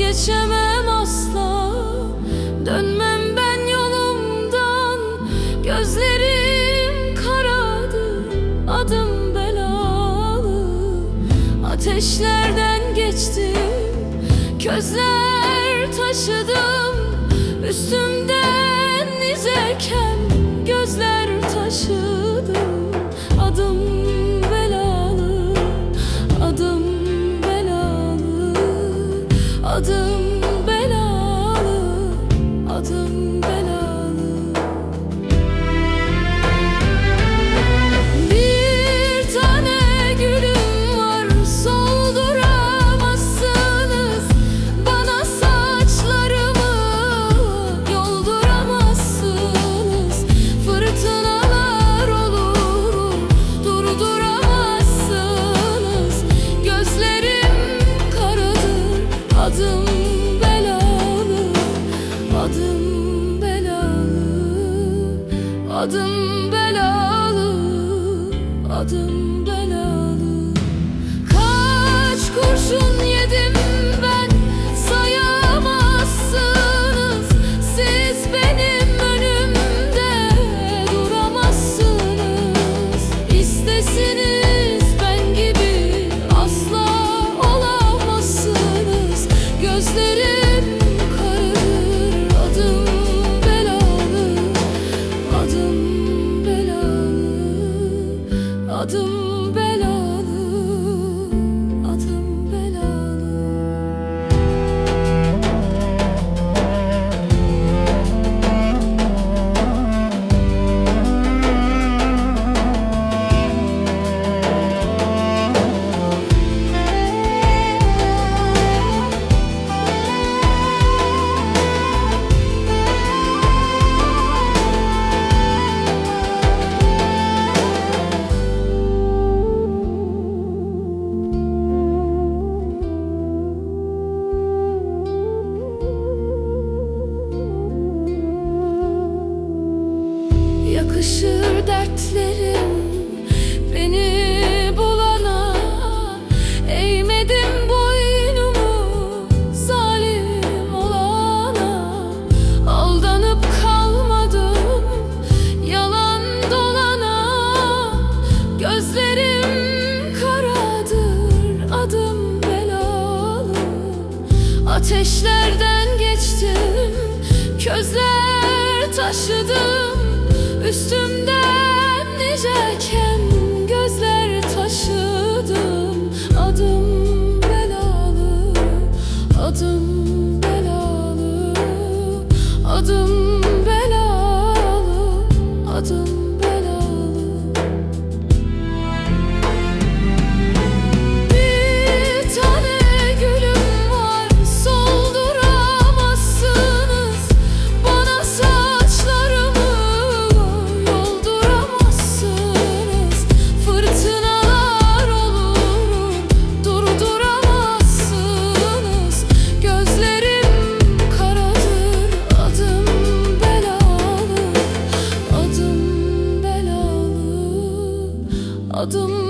vazgeçemem asla. Dönmem ben yolumdan. Gözlerim karadı Adım belalı. Ateşlerden geçtim Közler taşıdım. Üstümden izekem Adım ben. Yakışır dertlerim beni bulana. Eğmedim boynumu zalim olana. Aldanıp kalmadım yalan dolana. Gözlerim karadır adım belalı. Ateşlerden geçtim közler taşıdım. Üstümden nice kendi Adım